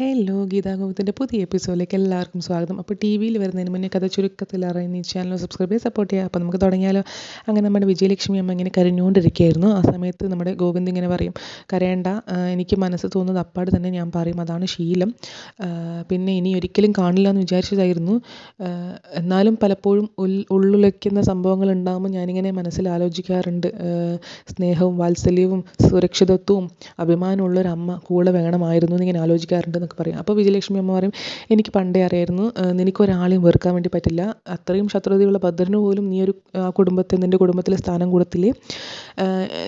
Hello Gita ഗോവിന്ദന്റെ പുതിയ എപ്പിസോഡിലേക്ക് എല്ലാവർക്കും സ്വാഗതം. അപ്പോൾ ടി വിയിൽ വരുന്നതിന് മുന്നേ കഥ ചുരുക്കത്തിൽ അറിയുന്ന ഈ ചാനൽ സബ്സ്ക്രൈബ് ചെയ്ത് സപ്പോർട്ട് ചെയ്യുക. അപ്പോൾ നമുക്ക് തുടങ്ങിയാലോ. അങ്ങനെ നമ്മുടെ വിജയലക്ഷ്മി അമ്മ ഇങ്ങനെ കരഞ്ഞുകൊണ്ടിരിക്കുകയായിരുന്നു. ആ സമയത്ത് നമ്മുടെ ഗോവിന്ദ് ഇങ്ങനെ പറയും കരയേണ്ട എനിക്ക് മനസ്സ് തോന്നുന്നത് അപ്പാട് തന്നെ ഞാൻ പറയും. അതാണ് ശീലം. പിന്നെ ഇനി ഒരിക്കലും കാണില്ല എന്ന് വിചാരിച്ചതായിരുന്നു. എന്നാലും പലപ്പോഴും ഉള്ളുലയ്ക്കുന്ന സംഭവങ്ങൾ ഉണ്ടാകുമ്പോൾ ഞാനിങ്ങനെ മനസ്സിൽ ആലോചിക്കാറുണ്ട്. സ്നേഹവും വാത്സല്യവും സുരക്ഷിതത്വവും അഭിമാനമുള്ളൊരു അമ്മ കൂടെ വേണമായിരുന്നു എന്ന് ഇങ്ങനെ ആലോചിക്കാറുണ്ട്. എന്നൊക്കെ പറയും. അപ്പോൾ വിജയലക്ഷ്മി അമ്മ പറയും എനിക്ക് പണ്ടേ അറിയായിരുന്നു നിനക്ക് നിനക്കൊരാളെയും വെറുക്കാൻ വേണ്ടി പറ്റില്ല. അത്രയും ശത്രുതയുള്ള ഭദ്രന് പോലും നീ ഒരു ആ കുടുംബത്തെ നിന്റെ കുടുംബത്തിൽ സ്ഥാനം കൊടുത്തില്ലേ?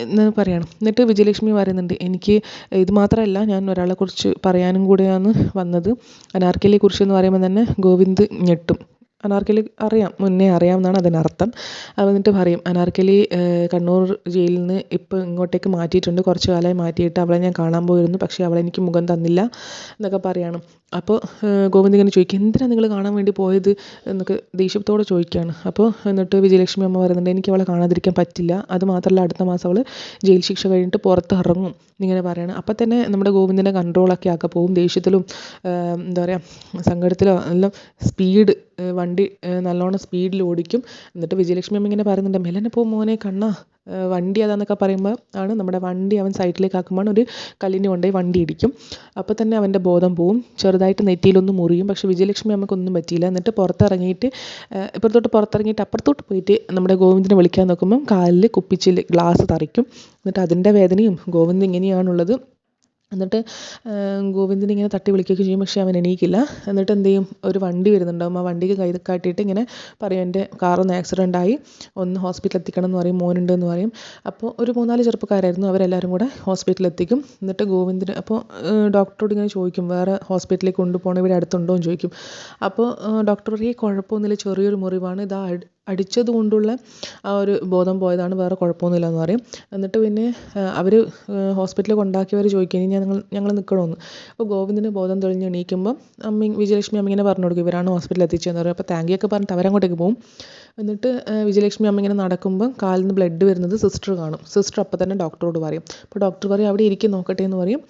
എന്ന് പറയണം. എന്നിട്ട് വിജയലക്ഷ്മി പറയുന്നുണ്ട് എനിക്ക് ഇത് മാത്രമല്ല ഞാൻ ഒരാളെക്കുറിച്ച് പറയാനും കൂടെയാണ് വന്നത്. അനാർക്കലിയെക്കുറിച്ച് എന്ന് പറയുമ്പോൾ തന്നെ ഗോവിന്ദ് ഞെട്ടും. അനാർക്കലി അറിയാം മുന്നേ അറിയാമെന്നാണ് അതിനർത്ഥം. അത് എന്നിട്ട് പറയും അനാർക്കലി കണ്ണൂർ ജയിലിൽ നിന്ന് ഇപ്പോൾ ഇങ്ങോട്ടേക്ക് മാറ്റിയിട്ടുണ്ട്. കുറച്ച് കാലമായി മാറ്റിയിട്ട് അവളെ ഞാൻ കാണാൻ പോയിരുന്നു. പക്ഷേ അവൾ എനിക്ക് മുഖം തന്നില്ല എന്നൊക്കെ പറയാണ്. അപ്പോൾ ഗോവിന്ദ് ഇങ്ങനെ ചോദിക്കും എന്തിനാണ് നിങ്ങൾ കാണാൻ വേണ്ടി പോയത്? എന്നൊക്കെ ദേഷ്യത്തോടെ ചോദിക്കുകയാണ് അപ്പോൾ എന്നിട്ട് വിജയലക്ഷ്മി അമ്മ പറയുന്നുണ്ട് എനിക്ക് അവളെ കാണാതിരിക്കാൻ പറ്റില്ല. അത് മാത്രമല്ല അടുത്ത മാസം അവൾ ജയിൽ ശിക്ഷ കഴിഞ്ഞിട്ട് പുറത്ത് ഇറങ്ങും ഇങ്ങനെ പറയണം. അപ്പം തന്നെ നമ്മുടെ ഗോവിന്ദിനെ കൺട്രോളൊക്കെ ആക്കാൻ പോകും ദേഷ്യത്തിലും എന്താ പറയുക സങ്കടത്തിലോ എല്ലാം സ്പീഡ് വണ്ടി നല്ലോണം സ്പീഡിൽ ഓടിക്കും. എന്നിട്ട് വിജയലക്ഷ്മി അമ്മ ഇങ്ങനെ പറയുന്നുണ്ട് മെല്ലനെ പോ മോനെ കണ്ണാ. വണ്ടി അതാന്നൊക്കെ പറയുമ്പോൾ ആണ് നമ്മുടെ വണ്ടി അവൻ സൈഡിലേക്ക് ആക്കുമ്പോൾ ഒരു കല്ലിന് കൊണ്ടുപോയി വണ്ടി ഇടിക്കും. അപ്പോൾ തന്നെ അവന്റെ ബോധം പോവും. ചെറുതായിട്ട് നെറ്റിയിലൊന്ന് മുറിയും. പക്ഷേ വിജയലക്ഷ്മി അമ്മക്കൊന്നും പറ്റിയില്ല. എന്നിട്ട് പുറത്തിറങ്ങിയിട്ട് ഇപ്പുറത്തോട്ട് പുറത്തിറങ്ങിയിട്ട് അപ്പുറത്തോട്ട് പോയിട്ട് നമ്മുടെ ഗോവിന്ദിനെ വിളിക്കാൻ നോക്കുമ്പം കാലിൽ കുപ്പിച്ചിൽ ഗ്ലാസ് തറിക്കും. എന്നിട്ട് അതിന്റെ വേദനയും ഗോവിന്ദ് ഇങ്ങനെയാണുള്ളത്. എന്നിട്ട് ഗോവിന്ദനെ ഇങ്ങനെ തട്ടി വിളിക്കുകയൊക്കെ ചെയ്യും പക്ഷേ അവൻ എണീക്കില്ല. എന്നിട്ട് എന്ത് ചെയ്യും? ഒരു വണ്ടി വരുന്നുണ്ടാവും. ആ വണ്ടിക്ക് കൈ കാട്ടിയിട്ട് ഇങ്ങനെ പറയും എന്റെ കാറൊന്ന് ആക്സിഡന്റ് ആയി. ഒന്ന് ഹോസ്പിറ്റലിൽ എത്തിക്കണം എന്ന് പറയും മോനുണ്ട് എന്ന് പറയും. അപ്പോൾ ഒരു മൂന്നാൽ ചെറുപ്പക്കാരായിരുന്നു. അവരെല്ലാവരും കൂടെ ഹോസ്പിറ്റലിൽ എത്തിക്കും. എന്നിട്ട് ഗോവിന്ദൻ അപ്പോൾ ഡോക്ടറോട് ഇങ്ങനെ ചോദിക്കും വേറെ ഹോസ്പിറ്റലിൽ കൊണ്ടുപോകണം? ഇവിടെ അടുത്തുണ്ടോ? എന്ന് ചോദിക്കും. അപ്പോൾ ഡോക്ടർ പറയും "ഏയ് കുഴപ്പമൊന്നുമില്ല. ചെറിയൊരു മുറിവാണ്. ഇതാ അടിച്ചത് കൊണ്ടുള്ള ആ ഒരു ബോധം പോയതാണ്. വേറെ കുഴപ്പമൊന്നുമില്ല എന്ന് പറയും. എന്നിട്ട് പിന്നെ അവർ ഹോസ്പിറ്റലിൽ കൊണ്ടാക്കിയവർ ചോദിക്കും ഇനി ഞങ്ങൾ ഞങ്ങൾ നിൽക്കണമെന്ന് അപ്പോൾ ഗോവിന്ദന് ബോധം തെളിഞ്ഞ് എണീക്കുമ്പം അമ്മ വിജയലക്ഷ്മി അമ്മ ഇങ്ങനെ പറഞ്ഞു കൊടുക്കും ഇവരാണ് ഹോസ്പിറ്റലിൽ എത്തിച്ചതെന്ന് പറയും. അപ്പോൾ താങ്ക് യു ഒക്കെ പറഞ്ഞിട്ട് അവരങ്ങോട്ടേക്ക് പോകും എന്നിട്ട് വിജയലക്ഷ്മി അമ്മ ഇങ്ങനെ നടക്കുമ്പോൾ കാലിൽ നിന്ന് ബ്ലഡ് വരുന്നത് സിസ്റ്റർ കാണും. സിസ്റ്റർ അപ്പം തന്നെ ഡോക്ടറോട് പറയും. അപ്പോൾ ഡോക്ടർ പറയും അവിടെ ഇരിക്കും നോക്കട്ടെ എന്ന് പറയും.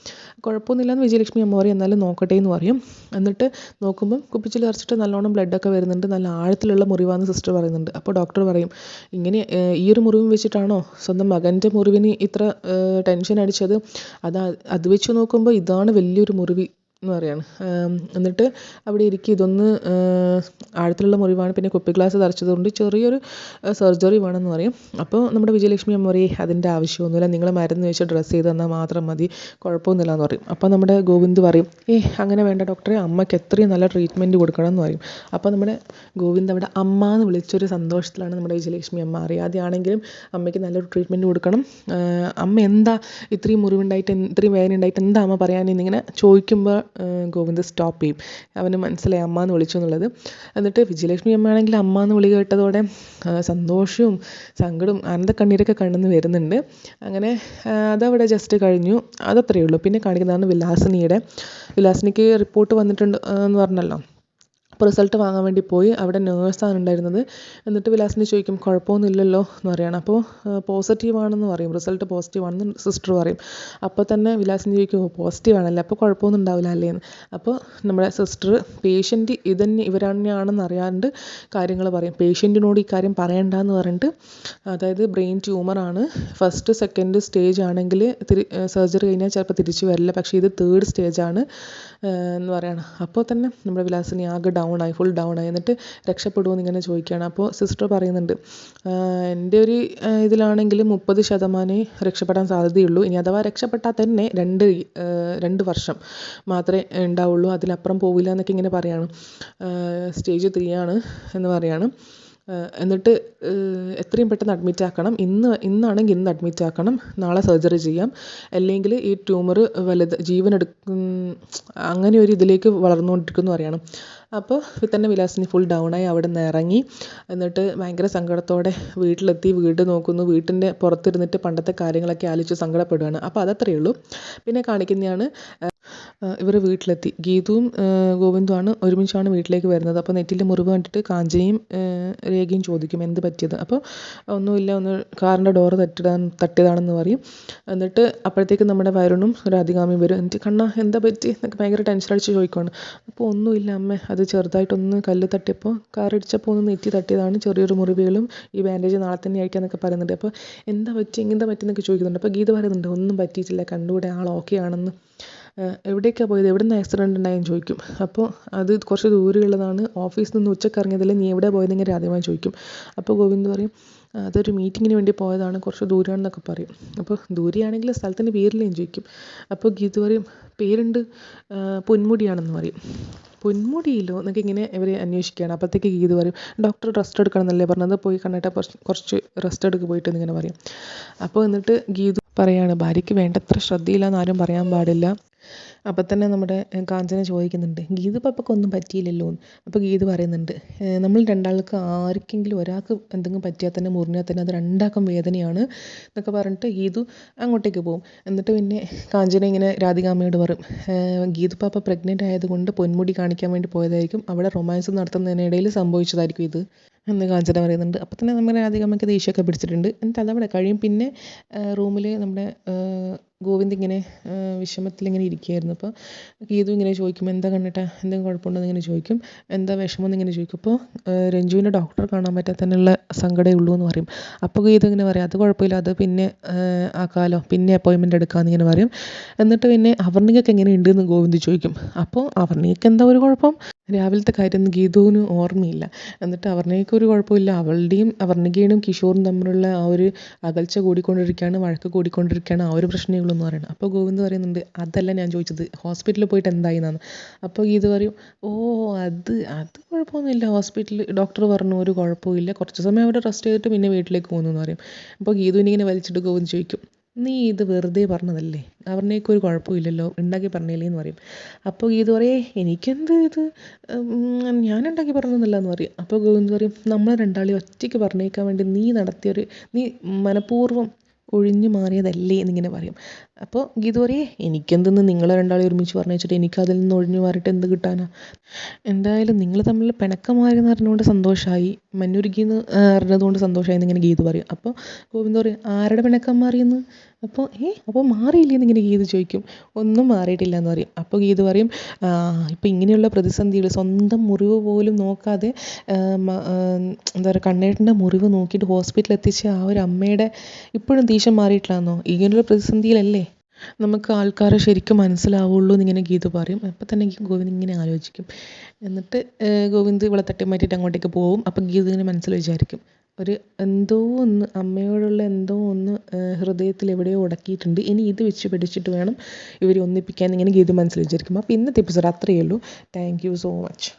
കുഴപ്പമൊന്നുമില്ലെന്ന് വിജയലക്ഷ്മി അമ്മ പറയും എന്നാലും നോക്കട്ടെ എന്ന് പറയും. എന്നിട്ട് നോക്കുമ്പം കുപ്പിച്ചിൽ അരച്ചിട്ട് നല്ലോണം ബ്ലഡൊക്കെ വരുന്നുണ്ട് നല്ല ആഴത്തിലുള്ള മുറിവാന്ന് സിസ്റ്റർ പറയുന്നുണ്ട്. അപ്പോൾ ഡോക്ടർ പറയും ഇങ്ങനെ ഈ ഒരു മുറിവും വെച്ചിട്ടാണോ? സ്വന്തം മകന്റെ മുറിവിന് ഇത്ര ടെൻഷൻ അടിച്ചത്? അത് അത് വെച്ച് നോക്കുമ്പോൾ ഇതാണ് വലിയൊരു മുറിവ്. എന്ന് പറയാണ്. എന്നിട്ട് അവിടെ ഇരിക്കും ഇതൊന്ന് ആഴത്തിലുള്ള മുറിവാണ്. പിന്നെ കുപ്പി ഗ്ലാസ് തറച്ചതുകൊണ്ട് ചെറിയൊരു സർജറി വേണമെന്ന് പറയും. അപ്പോൾ നമ്മുടെ വിജയലക്ഷ്മി അമ്മ പറയും അതിന്റെ ആവശ്യമൊന്നുമില്ല. നിങ്ങൾ മരുന്ന് വെച്ച് ഡ്രസ്സ് ചെയ്ത് തന്നാൽ മാത്രം മതി. കുഴപ്പമൊന്നുമില്ല എന്ന് പറയും. അപ്പോൾ നമ്മുടെ ഗോവിന്ദ് പറയും ഏ അങ്ങനെ വേണ്ട ഡോക്ടറെ. അമ്മയ്ക്ക് എത്രയും നല്ല ട്രീറ്റ്മെന്റ് കൊടുക്കണം എന്ന് പറയും. അപ്പോൾ നമ്മുടെ ഗോവിന്ദ് അവിടെ അമ്മ എന്ന് വിളിച്ചൊരു സന്തോഷത്തിലാണ് നമ്മുടെ വിജയലക്ഷ്മി അമ്മ അറിയാതെയാണെങ്കിലും അമ്മയ്ക്ക് നല്ലൊരു ട്രീറ്റ്മെന്റ് കൊടുക്കണം. അമ്മ എന്താ ഇത്രയും മുറിവുണ്ടായിട്ട് ഇത്രയും വേദന ഉണ്ടായിട്ട് എന്താ അമ്മ പറയാനെന്നിങ്ങനെ ചോദിക്കുമ്പോൾ ആഹ് ഗോവിന്ദ് സ്റ്റോപ്പ് ചെയ്യും. അവന് മനസ്സിലായി അമ്മ എന്ന് വിളിച്ചു എന്നുള്ളത്. എന്നിട്ട് വിജയലക്ഷ്മി അമ്മയാണെങ്കിൽ അമ്മ എന്ന് വിളി കേട്ടതോടെ സന്തോഷവും സങ്കടവും ആനന്ദക്കണ്ണീരൊക്കെ കണ്ണിന്ന് വരുന്നുണ്ട്. അങ്ങനെ അതവിടെ ജസ്റ്റ് കഴിഞ്ഞു. അതത്രേ ഉള്ളൂ. പിന്നെ കാണിക്കുന്നതാണ് വിലാസിനിയുടെ വിലാസിനിക്ക് റിപ്പോർട്ട് വന്നിട്ടുണ്ട് എന്ന് പറഞ്ഞല്ലോ. റിസൾട്ട് വാങ്ങാൻ വേണ്ടി പോയി. അവിടെ നേഴ്സാണ് ഉണ്ടായിരുന്നത്. എന്നിട്ട് വിലാസിനെ ചോദിക്കും കുഴപ്പമൊന്നുമില്ലല്ലോ എന്ന് പറയണം. അപ്പോൾ പോസിറ്റീവ് ആണെന്ന് പറയും. റിസൾട്ട് പോസിറ്റീവ് ആണെന്ന് സിസ്റ്റർ പറയും. അപ്പോൾ തന്നെ വിലാസിനെ ചോദിക്കും പോസിറ്റീവ് ആണല്ലേ? അപ്പോൾ കുഴപ്പമൊന്നും ഉണ്ടാവില്ല അല്ലേ? എന്ന്. അപ്പോൾ നമ്മുടെ സിസ്റ്റർ പേഷ്യന്റ് ഇതന്നെ ഇവർ തന്നെയാണെന്ന് അറിയാണ്ട് കാര്യങ്ങൾ പറയും. പേഷ്യന്റിനോട് ഈ കാര്യം പറയണ്ട എന്ന് പറഞ്ഞിട്ട് അതായത് ബ്രെയിൻ ട്യൂമറാണ് ഫസ്റ്റ് സെക്കൻഡ് സ്റ്റേജ് ആണെങ്കിൽ തിരി സർജറി കഴിഞ്ഞാൽ ചിലപ്പോൾ തിരിച്ചു വരില്ല. പക്ഷേ ഇത് തേർഡ് ആണ് എന്ന് പറയണം. അപ്പോൾ തന്നെ നമ്മുടെ വിലാസിനി ആകെ ഡൗൺ ആയി ഫുൾ ഡൗണായി എന്നിട്ട് രക്ഷപ്പെടുമോ ഇങ്ങനെ ചോദിക്കുകയാണ്. അപ്പോൾ സിസ്റ്റർ പറയുന്നുണ്ട് എന്റെ ഒരു ഇതിലാണെങ്കിൽ മുപ്പത് ശതമാനമേ രക്ഷപ്പെടാൻ സാധ്യതയുള്ളൂ. ഇനി അഥവാ രക്ഷപ്പെട്ടാൽ തന്നെ രണ്ട് രണ്ട് വർഷം മാത്രമേ ഉണ്ടാവുള്ളൂ. അതിലപ്പുറം പോവില്ല എന്നൊക്കെ ഇങ്ങനെ പറയാണ്. സ്റ്റേജ് ത്രീ ആണ് എന്ന് പറയാണ്. എന്നിട്ട് എത്രയും പെട്ടെന്ന് അഡ്മിറ്റ് ആക്കണം. ഇന്ന് ഇന്നാണെങ്കിൽ ഇന്ന് അഡ്മിറ്റ് ആക്കണം. നാളെ സർജറി ചെയ്യാം. അല്ലെങ്കിൽ ഈ ട്യൂമർ വലുത് ജീവൻ അങ്ങനെ ഒരു ഇതിലേക്ക് വളർന്നുകൊണ്ടിരിക്കുന്നു പറയണം. അപ്പോൾ തന്നെ വിലാസിനി ഫുൾ ഡൗണായി അവിടെ നിന്ന് ഇറങ്ങി. എന്നിട്ട് ഭയങ്കര സങ്കടത്തോടെ വീട്ടിലെത്തി വീട് നോക്കുന്നു. വീട്ടിന്റെ പുറത്തിരുന്നിട്ട് പണ്ടത്തെ കാര്യങ്ങളൊക്കെ ആലോചിച്ച് സങ്കടപ്പെടുകയാണ് അപ്പോൾ അതത്രയേ ഉള്ളൂ. പിന്നെ കാണിക്കുന്നതാണ് ഇവർ വീട്ടിലെത്തി. ഗീതുവും ഗോവിന്ദുമാണ് ഒരുമിച്ചാണ് വീട്ടിലേക്ക് വരുന്നത്. അപ്പോൾ നെറ്റിന്റെ മുറിവ് കണ്ടിട്ട് കാഞ്ചയും രേഖയും ചോദിക്കും എന്ത് പറ്റിയത്? അപ്പോൾ ഒന്നുമില്ല ഒന്ന് കാറിന്റെ ഡോറ് തട്ടിടാൻ തട്ടിയതാണെന്ന് പറയും. എന്നിട്ട് അപ്പോഴത്തേക്ക് നമ്മുടെ വരുണും ഒരു അധികാമിയും വരും. എന്നിട്ട് കണ്ണ എന്താ പറ്റി എന്നൊക്കെ ഭയങ്കര ടെൻഷൻ അടിച്ച് ചോദിക്കുവാണ്. അപ്പോൾ ഒന്നുമില്ല അമ്മേ അത് ചെറുതായിട്ടൊന്ന് കല്ല് തട്ടിയപ്പോൾ കാർ ഇടിച്ചപ്പോൾ ഒന്ന് നെറ്റി തട്ടിയതാണ്. ചെറിയൊരു മുറിവുകളും ഈ ബാൻഡേജ് നാളെ തന്നെ അയക്കാമെന്നൊക്കെ പറയുന്നുണ്ട്. അപ്പോൾ എന്താ പറ്റി? എന്താ പറ്റിയെന്നൊക്കെ ചോദിക്കുന്നുണ്ട്. അപ്പോൾ ഗീത പറയുന്നുണ്ട് ഒന്നും പറ്റിയിട്ടില്ല. കണ്ടുകൂടെ? ആൾ ഓക്കെ ആണെന്ന്. എവിടേക്കാണ് പോയത്? എവിടെ നിന്ന് ആക്സിഡന്റ് ഉണ്ടായെന്ന് ചോദിക്കും. അപ്പോൾ അത് കുറച്ച് ദൂരെയുള്ളതാണ്. ഓഫീസിൽ നിന്ന് ഉച്ചയ്ക്ക് നീ എവിടെ ഇങ്ങനെ ആദ്യമായി ചോദിക്കും. അപ്പോൾ ഗോവിന്ദ് പറയും അതൊരു മീറ്റിങ്ങിന് വേണ്ടി പോയതാണ്. കുറച്ച് ദൂരമാണെന്നൊക്കെ പറയും. അപ്പോൾ ദൂരെയാണെങ്കിൽ സ്ഥലത്തിന്റെ പേരിലേയും ചോദിക്കും. അപ്പോൾ ഗീത പറയും പേരുണ്ട് പൊന്മുടിയാണെന്ന് പറയും. പൊന്മുടിയിലോ? എന്നൊക്കെ ഇങ്ങനെ ഇവർ അന്വേഷിക്കുകയാണ്. അപ്പോഴത്തേക്ക് ഗീത് പറയും ഡോക്ടർ റെസ്റ്റ് എടുക്കണം എന്നല്ലേ പറഞ്ഞത്? പോയി കണ്ടിട്ട് കുറച്ച് റെസ്റ്റ് എടുക്ക് പോയിട്ട് എന്നിങ്ങനെ പറയും. അപ്പോൾ എന്നിട്ട് ഗീതു പറയാണ് ഭാര്യയ്ക്ക് വേണ്ടത്ര ശ്രദ്ധയില്ല എന്നാരും പറയാൻ പാടില്ല. അപ്പം തന്നെ നമ്മുടെ കാഞ്ചന ചോദിക്കുന്നുണ്ട് ഗീത പപ്പക്കൊന്നും പറ്റിയില്ലല്ലോ? എന്ന്. അപ്പോൾ ഗീതു പറയുന്നുണ്ട് നമ്മൾ രണ്ടാൾക്ക് ആർക്കെങ്കിലും ഒരാൾക്ക് എന്തെങ്കിലും പറ്റിയാൽ തന്നെ മുറിഞ്ഞാൽ തന്നെ അത് രണ്ടാൾക്കും വേദനയാണ് എന്നൊക്കെ പറഞ്ഞിട്ട് ഗീതു അങ്ങോട്ടേക്ക് പോകും എന്നിട്ട് പിന്നെ കാഞ്ചന ഇങ്ങനെ രാധികാമ്മയോട് പറയും ഗീതു പാപ്പ പ്രഗ്നന്റ് ആയതുകൊണ്ട് പൊന്മുടി കാണിക്കാൻ വേണ്ടി പോയതായിരിക്കും. അവിടെ റൊമാൻസ് നടത്തുന്നതിനിടയിൽ സംഭവിച്ചതായിരിക്കും ഇത്. എന്ന് കാഞ്ചന പറയുന്നുണ്ട്. അപ്പം തന്നെ നമ്മുടെ രാധികമ്മയ്ക്ക് ദേഷ്യമൊക്കെ പിടിച്ചിട്ടുണ്ട്. എന്നിട്ട് അതവിടെ കഴിയും. പിന്നെ റൂമിൽ നമ്മുടെ ഗോവിന്ദ് ഇങ്ങനെ വിഷമത്തിലിങ്ങനെ ഇരിക്കുകയായിരുന്നു. അപ്പോൾ ഗീതു ഇങ്ങനെ ചോദിക്കും എന്താ കണ്ടിട്ടാ എന്തെങ്കിലും കുഴപ്പമുണ്ടോ? എന്നിങ്ങനെ ചോദിക്കും. എന്താ വിഷമം? എന്നിങ്ങനെ ചോദിക്കും. അപ്പോൾ രഞ്ജുവിനെ ഡോക്ടറെ കാണാൻ പറ്റാത്തതിനുള്ള സങ്കടമേ ഉള്ളൂ എന്ന് പറയും. അപ്പോൾ ഗീതു ഇങ്ങനെ പറയും അത് കുഴപ്പമില്ല. അത് പിന്നെ ആക്കാലോ. പിന്നെ അപ്പോയിൻമെന്റ് എടുക്കാമെന്ന് ഇങ്ങനെ പറയും. എന്നിട്ട് പിന്നെ അവർണിക്കൊക്കെ എങ്ങനെ ഉണ്ട് എന്ന് ഗോവിന്ദ് ചോദിക്കും. അപ്പോൾ അവർണികയ്ക്ക് എന്താ ഒരു കുഴപ്പം? രാവിലത്തെ കാര്യം ഗീതുവിന് ഓർമ്മയില്ല. എന്നിട്ട് അവർണികയ്ക്ക് ഒരു കുഴപ്പമില്ല. അവളുടെയും അവർണികയുടെയും കിഷോറും തമ്മിലുള്ള ആ ഒരു അകൽച്ച കൂടിക്കൊണ്ടിരിക്കുകയാണ് വഴക്ക് കൂടിക്കൊണ്ടിരിക്കുകയാണ് ആ ഒരു പ്രശ്നമേ ഉള്ളൂ എന്ന് പറയുന്നത്. അപ്പോൾ ഗോവിന്ദ് പറയുന്നുണ്ട് അതല്ല ഞാൻ ചോദിച്ചത് ഹോസ്പിറ്റലിൽ പോയിട്ട് എന്തായി എന്നാണ് അപ്പോൾ ഗീതു പറയും ഓ അത് അത് കുഴപ്പമൊന്നുമില്ല. ഹോസ്പിറ്റലിൽ ഡോക്ടർ പറഞ്ഞു ഒരു കുഴപ്പമില്ല. കുറച്ച് സമയം അവിടെ റെസ്റ്റ് ചെയ്തിട്ട് പിന്നെ വീട്ടിലേക്ക് പോകുന്നു എന്ന് പറയും. അപ്പോൾ ഗീതുവിനെ ഇങ്ങനെ വലിച്ചിട്ട് ഗോവിന്ദ് ചോദിക്കും നീ ഇത് വെറുതെ പറഞ്ഞതല്ലേ? അവരുടെയൊക്കെ ഒരു കുഴപ്പമില്ലല്ലോ ഉണ്ടാക്കി പറഞ്ഞില്ലേ എന്ന് പറയും. അപ്പോൾ ഗീതു പറയേ എനിക്കെന്ത് ഇത്? ഞാൻ ഉണ്ടാക്കി പറഞ്ഞതല്ല എന്ന് പറയും. അപ്പോൾ ഗോവിന്ദ് പറയും നമ്മൾ രണ്ടാളെയും ഒറ്റയ്ക്ക് പറഞ്ഞേക്കാൻ വേണ്ടി നീ നടത്തിയൊരു നീ മനഃപൂർവം ഒഴിഞ്ഞു മാറിയതല്ലേ എന്നിങ്ങനെ പറയും. അപ്പോൾ ഗീതു പറയേ എനിക്കെന്തെന്ന് നിങ്ങളെ രണ്ടാളെ ഒരുമിച്ച് പറഞ്ഞയച്ചിട്ട് എനിക്ക് അതിൽ നിന്ന് ഒഴിഞ്ഞു മാറിയിട്ട് എന്ത് കിട്ടാനാ? എന്തായാലും നിങ്ങൾ തമ്മിൽ പിണക്കം എന്ന് അറിഞ്ഞുകൊണ്ട് സന്തോഷമായി മഞ്ഞുരുകിയെന്ന് അറിഞ്ഞതുകൊണ്ട് സന്തോഷമായി എന്നിങ്ങനെ ഗീതു പറയും. അപ്പോൾ ഗോവിന്ദ് പറയും ആരുടെ പിണക്കം മാറിയെന്ന്? അപ്പോൾ ഏ അപ്പോൾ മാറിയില്ലേ? എന്നിങ്ങനെ ഗീതു ചോദിക്കും. ഒന്നും മാറിയിട്ടില്ല എന്ന് പറയും. അപ്പോൾ ഗീതു പറയും ഇപ്പം ഇങ്ങനെയുള്ള പ്രതിസന്ധികൾ സ്വന്തം മുറിവ് പോലും നോക്കാതെ എന്താ പറയുക കണ്ണേട്ടന്റെ മുറിവ് നോക്കിയിട്ട് ഹോസ്പിറ്റലിൽ എത്തിച്ച ആ ഒരു അമ്മയുടെ ഇപ്പോഴും ദേഷ്യം മാറിയിട്ടില്ലാന്നോ? ഇങ്ങനെയുള്ള പ്രതിസന്ധിയിലല്ലേ? നമുക്ക് ആൾക്കാരെ ശരിക്കും മനസ്സിലാവുള്ളൂ എന്നിങ്ങനെ ഗീതു പറയും. അപ്പം തന്നെ ഗോവിന്ദ് ഇങ്ങനെ ആലോചിക്കും. എന്നിട്ട് ഗോവിന്ദ് ഇവളെ തട്ടി മാറ്റിയിട്ട് അങ്ങോട്ടേക്ക് പോവും. അപ്പം ഗീതു ഇങ്ങനെ മനസ്സിൽ വിചാരിക്കും. ഒരു എന്തോ ഒന്ന് അമ്മയോടുള്ള എന്തോ ഒന്ന് ഹൃദയത്തിൽ എവിടെയോ ഉടക്കിയിട്ടുണ്ട്. ഇനി ഇത് വെച്ച് പിടിച്ചിട്ട് വേണം ഇവരെ ഒന്നിപ്പിക്കാൻ ഇങ്ങനെ ഗീതു മനസ്സിൽ വിചാരിക്കും. അപ്പോൾ ഇന്നത്തെ എപ്പിസോഡ് അത്രയേ ഉള്ളൂ. Thank you so much